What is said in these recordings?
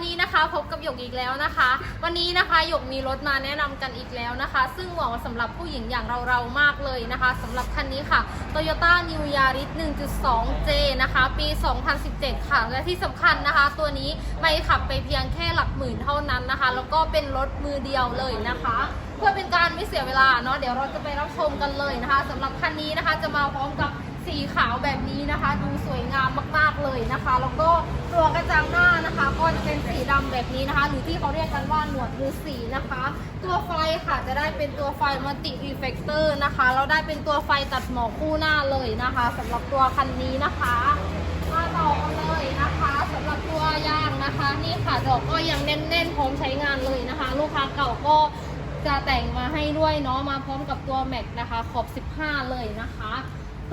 วันนี้นะคะพบกับหยกอีกแล้วนะคะ วันนี้นะคะหยกมีรถมาแนะนำกันอีกแล้วนะคะ ซึ่งเหมาะสำหรับผู้หญิงอย่างเราๆมากเลยนะคะสำหรับคันนี้ค่ะ Toyota New Yaris 1.2J นะคะ ปี 2017 ค่ะ และที่สำคัญนะคะ ตัวนี้ไม่ขับไปเพียงแค่หลักหมื่นเท่านั้นนะคะ แล้วก็เป็นรถมือเดียวเลยนะคะ เพื่อเป็นการไม่เสียเวลาเนาะเดี๋ยวเราจะไปรับชมกันเลยนะคะสำหรับคันนี้นะคะจะมาพร้อมกับสีขาวแบบนี้นะคะ ดูสวยงามมากๆเลยนะคะ แล้วก็ ตัวกระจังหน้านะคะ ก็จะเป็นสีดำแบบนี้นะคะ หรือที่เขาเรียกกันว่าหนวดมือสีนะคะ ตัวไฟค่ะจะได้เป็นตัวไฟมัลติรีเฟกเตอร์นะคะแล้วได้เป็นตัวไฟตัดหมอกคู่หน้าเลยนะคะสำหรับตัวคันนี้นะคะมาต่อกันเลยนะคะสำหรับตัวยางนะคะ นี่ค่ะดอกก็ยังแน่นๆพร้อมใช้งานเลยนะคะ ลูกค้าเก่าก็จะแต่งมาให้ด้วยเนาะมาพร้อมกับตัวแม็กนะคะขอบ 15 เลยนะคะ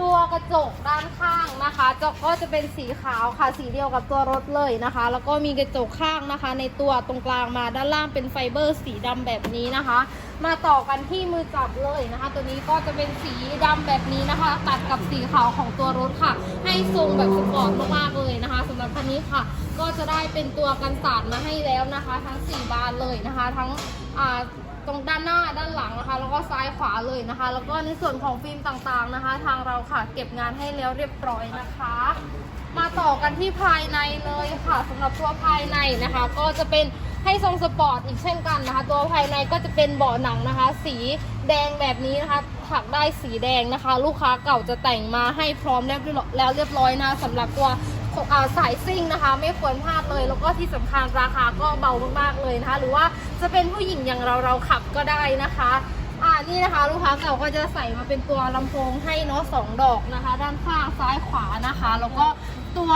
ตัวกระจกด้านข้างนะคะจกก็จะเป็นสีขาวค่ะสีเดียวกับตัวรถเลยนะคะ แล้วก็มีกระจกข้างนะคะ ในตัวตรงกลางมาด้านล่างเป็นไฟเบอร์สีดำแบบนี้นะคะ มาต่อกันที่มือจับเลยนะคะ ตัวนี้ก็จะเป็นสีดำแบบนี้นะคะ ตัดกับสีขาวของตัวรถค่ะ ให้ทรงแบบสปอร์ตมากๆเลยนะคะสำหรับคันนี้ค่ะ ก็จะได้เป็นตัวกันสาดมาให้แล้วนะคะ ทั้ง 4 บานเลยนะคะ ทั้งอ่า ตรงด้านหน้าด้านหลังนะคะ แล้วก็ซ้ายขวาเลยนะคะ แล้วก็ในส่วนของฟิล์มต่างๆนะคะ ทางเราค่ะเก็บงานให้แล้วเรียบร้อยนะคะ มาต่อกันที่ภายในเลยค่ะสำหรับตัวภายในนะคะ ก็จะเป็นให้ทรงสปอร์ตอีกเช่นกันนะคะ ตัวภายในก็จะเป็นเบาะหนังนะคะ สีแดงแบบนี้นะคะ ถักได้สีแดงนะคะ ลูกค้าเก่าจะแต่งมาให้พร้อมแล้วเรียบร้อยนะสำหรับตัว สายซิ่งนะคะ ไม่ควรพลาดเลย แล้วก็ที่สำคัญราคาก็เบามากๆเลยนะคะ หรือว่าจะเป็นผู้หญิงอย่างเราเราขับก็ได้นะคะอ่านี่นะคะ ลูกค้าเก่าก็จะใส่มาเป็นตัวลำโพงให้เนาะสองดอกนะคะ ด้านข้างซ้ายขวานะคะ แล้วก็ตัว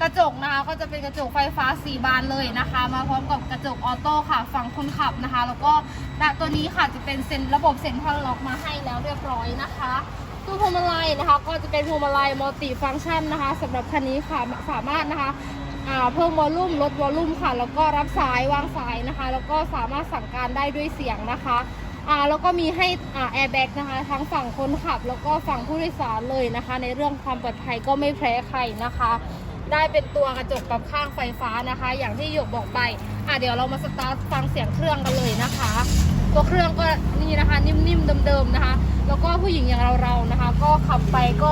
กระจกนะคะ ก็จะเป็นกระจกไฟฟ้าสีบานเลยนะคะ มาพร้อมกับกระจกออโต้ค่ะฝั่งคนขับนะคะ แล้วก็และตัวนี้ค่ะจะเป็นเซ็นระบบเซ็นทรัลล็อกมาให้แล้วเรียบร้อยนะคะ ตู้พวงมาลัยนะคะ ก็จะเป็นพวงมาลัยมัลติฟังก์ชันนะคะสำหรับคันนี้ค่ะสามารถนะคะเพิ่มวอลลุ่มลดวอลลุ่มค่ะ แล้วก็รับสายวางสายนะคะ แล้วก็สามารถสั่งการได้ด้วยเสียงนะคะอ่าแล้วก็มีให้อ่าแอร์แบ็กนะคะทั้งฝั่งคนขับ แล้วก็ฝั่งผู้โดยสารเลยนะคะ ในเรื่องความปลอดภัยก็ไม่แพ้ใครนะคะ ได้เป็นตัวกระจกปรับข้างไฟฟ้านะคะ อย่างที่หยกบอกไปอะเดี๋ยวเรามาสตาร์ทฟังเสียงเครื่องกันเลยนะคะ ตัวเครื่องก็นี่นะคะ นิ่มๆเดิมๆนะคะ แล้วก็ผู้หญิงอย่างเราๆนะคะ ก็ขับไปก็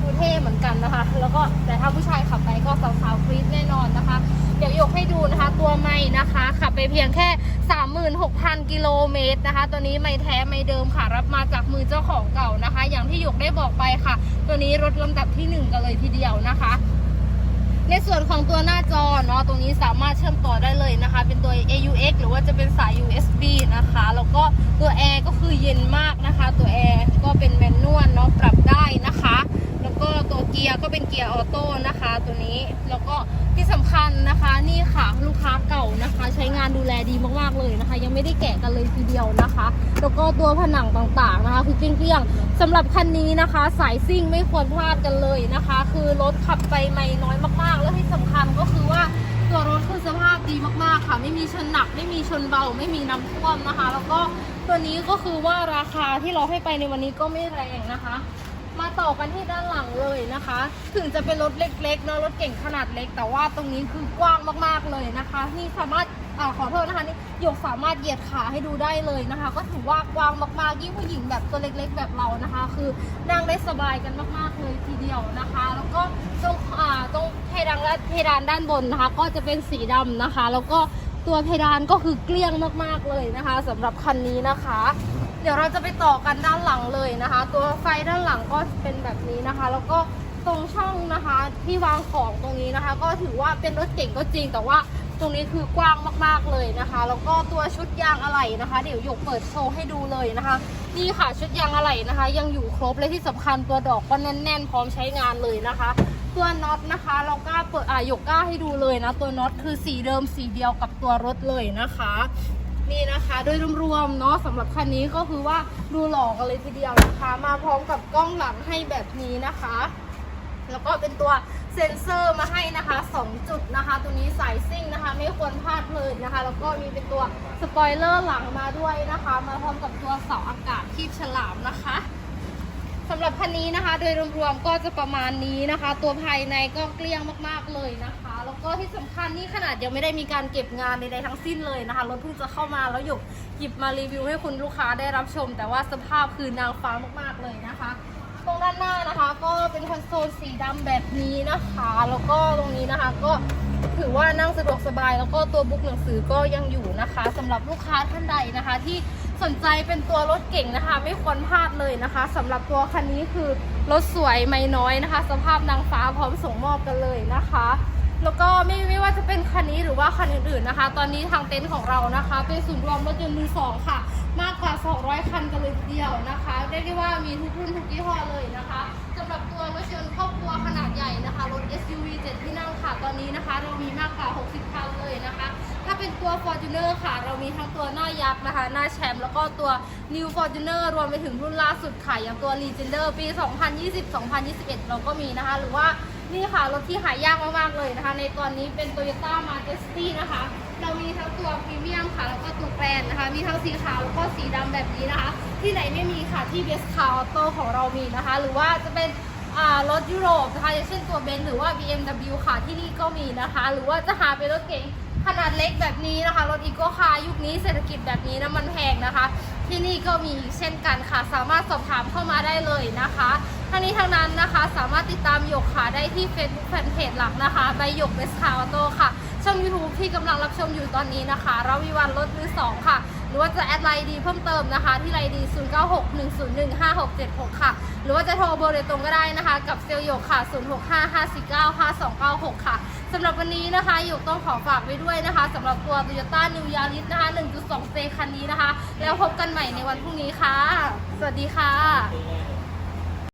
ดูเท่เหมือนกันนะคะ แล้วก็แต่ถ้าผู้ชายขับไปก็สาวๆกรี๊ดแน่นอนนะคะ เดี๋ยวยกให้ดูนะคะ ตัวไม่นะคะ ขับไปเพียงแค่ 36,000 กิโลเมตรนะคะ ตัวนี้ไม่แท้ไม่เดิมค่ะ รับมาจากมือเจ้าของเก่านะคะ อย่างที่หยกได้บอกไปค่ะ ตัวนี้รถลำดับที่หนึ่งกันเลยทีเดียวนะคะ ในส่วนของตัวหน้าจอเนาะตรงนี้สามารถเชื่อมต่อได้เลยนะคะ เป็นตัว AUX หรือว่าจะเป็นสาย USB นะคะ แล้วก็ตัวแอร์ก็คือเย็นมากนะคะ ตัวแอร์ก็เป็นแมนนวลเนาะปรับได้นะคะ ก็ตัวเกียร์ก็เป็นเกียร์ออโต้นะคะ ตัวนี้แล้วก็ที่สำคัญนะคะนี่ค่ะลูกค้าเก่านะคะ ใช้งานดูแลดีมากๆเลยนะคะ ยังไม่ได้แกะกันเลยทีเดียวนะคะ แล้วก็ตัวผนังต่างๆนะคะ คือเกลี้ยงๆสำหรับคันนี้นะคะ สายซิ่งไม่ควรพลาดกันเลยนะคะ คือรถขับไปไม่น้อยมากๆ แล้วที่สำคัญก็คือว่าตัวรถคือสภาพดีมากๆค่ะ ไม่มีชนหนักไม่มีชนเบา ไม่มีน้ำท่วมนะคะ แล้วก็ตัวนี้ก็คือว่าราคาที่เราให้ไปในวันนี้ก็ไม่แรงนะคะ ต่อกันที่ด้านหลังเลยนะคะ ถึงจะเป็นรถเล็กๆเนอะรถเก่งขนาดเล็ก แต่ว่าตรงนี้คือกว้างมากๆเลยนะคะนี่สามารถอาขอโทษนะคะนี่หยกสามารถเหยียดขาให้ดูได้เลยนะคะ ก็ถือว่ากว้างมากๆ ยิ่งผู้หญิงแบบตัวเล็กๆ แบบเรานะคะ คือนั่งได้สบายกันมากๆเลยทีเดียวนะคะ แล้วก็ตรงอ่าตรงเพดานและเพดานด้านบนนะคะ ก็จะเป็นสีดำนะคะ แล้วก็ตัวเพดานก็คือเกลี้ยงมากๆเลยนะคะสำหรับคันนี้นะคะ เดี๋ยวเราจะไปต่อกันด้านหลังเลยนะคะ ตัวไฟด้านหลังก็เป็นแบบนี้นะคะ แล้วก็ตรงช่องนะคะที่วางของตรงนี้นะคะ ก็ถือว่าเป็นรถเก่งก็จริง แต่ว่าตรงนี้คือกว้างมากๆเลยนะคะ แล้วก็ตัวชุดยางอะไหล่นะคะ เดี๋ยวหยกเปิดโชว์ให้ดูเลยนะคะ นี่ค่ะชุดยางอะไหล่นะคะ ยังอยู่ครบและที่สำคัญตัวดอกก็แน่นๆ พร้อมใช้งานเลยนะคะตัวน็อตนะคะ เรากล้าเปิดอะหยกกล้าให้ดูเลยนะ ตัวน็อตคือสีเดิมสีเดียวกับตัวรถเลยนะคะ นี่นะคะโดยรวมๆเนาะสำหรับคันนี้ก็คือว่าดูหล่อกันเลยทีเดียวนะคะ มาพร้อมกับกล้องหลังให้แบบนี้นะคะ แล้วก็เป็นตัวเซ็นเซอร์มาให้นะคะ 2 จุดนะคะ ตัวนี้สายซิ่งนะคะ ไม่ควรพลาดเลยนะคะ แล้วก็มีเป็นตัวสปอยเลอร์หลังมาด้วยนะคะ มาพร้อมกับตัวเสาอากาศที่ฉลามนะคะ สำหรับคันนี้นะคะ โดยรวมๆก็จะประมาณนี้นะคะ ตัวภายในก็เกลี้ยงมากๆเลยนะคะ แล้วก็ที่สำคัญนี่ขนาดยังไม่ได้มีการเก็บงานใดๆทั้งสิ้นเลยนะคะรถเพิ่งจะเข้ามาแล้วหยกหยิบมารีวิวให้คุณลูกค้าได้รับชม แต่ว่าสภาพคือนางฟ้ามากๆเลยนะคะ ตรงด้านหน้านะคะ ก็เป็นคอนโซลสีดำแบบนี้นะคะ แล้วก็ตรงนี้นะคะก็ถือว่านั่งสะดวกสบาย แล้วก็ตัวบุ๊กหนังสือก็ยังอยู่นะคะสำหรับลูกค้าท่านใดนะคะที่ สนใจเป็นตัวรถเก่งนะคะ ไม่ควรพลาดเลยนะคะสำหรับตัวคันนี้คือรถสวยไม่น้อยนะคะ สภาพนางฟ้าพร้อมส่งมอบกันเลยนะคะ แล้วก็ไม่ไม่ว่าจะเป็นคันนี้หรือว่าคันอื่นๆนะคะ ตอนนี้ทางเต็นท์ของเรานะคะ เป็นศูนย์รวมรถยนต์มือสองค่ะ มากกว่า 200 คันกันเลยทีเดียวนะคะเรียกได้ว่ามีทุกรุ่นทุกยี่ห้อเลยนะคะสำหรับตัว ค่ะ ตอนนี้นะคะเรามีมากกว่า 60 คันเลยนะคะ ถ้าเป็นตัว Fortuner ค่ะ เรามีทั้งตัวหน้ายักษ์นะคะ หน้าแชมป์แล้วก็ตัว New Fortuner รวมไปถึงรุ่นล่าสุดค่ะ อย่างตัว Legender ปี 2020-2021 เราก็มีนะคะ หรือว่านี่ค่ะ รถที่หายากมากๆเลยนะคะ ในตอนนี้เป็น Toyota Majesty นะคะ เรามีทั้งตัวพรีเมียมค่ะ แล้วก็ตัวแกรนนะคะ มีทั้งสีขาวแล้วก็สีดำแบบนี้นะคะ ที่ไหนไม่มีค่ะที่ Best Car Auto ของเรามีนะคะ หรือว่าจะเป็น รถยุโรปนะคะอย่างเช่นตัวเบนซ์หรือว่า BMW ค่ะที่นี่ก็มีนะคะ หรือว่าจะหาเป็นรถเก๋งขนาดเล็กแบบนี้นะคะ รถอีโก้คาร์ยุคนี้เศรษฐกิจแบบนี้นะมันแพงนะคะ ที่นี่ก็มีอีกเช่นกันค่ะ สามารถสอบถามเข้ามาได้เลยนะคะทั้งนี้ทั้งนั้นนะคะสามารถติดตามหยกค่ะได้ที่ Facebook Fanpage หลักนะคะใบหยกเบสคาร์ออโตค่ะช่อง YouTube ที่กำลังรับชมอยู่ตอนนี้นะคะราวิวันรถมือสองค่ะ หรือว่าจะแอดไลน์ดีเพิ่มเติมนะคะ ที่ไลน์ดี0961015676 ค่ะ หรือว่าจะโทรเบอร์โดยตรงก็ได้นะคะ กับเซลล์หยกค่ะ 0655495296 ค่ะสำหรับวันนี้นะคะหยกต้องขอฝากไว้ด้วยนะคะสำหรับตัว Toyota New Yaris นะคะ 1.2 C คันนี้นะคะ แล้วพบกันใหม่ในวันพรุ่งนี้ค่ะ สวัสดีค่ะ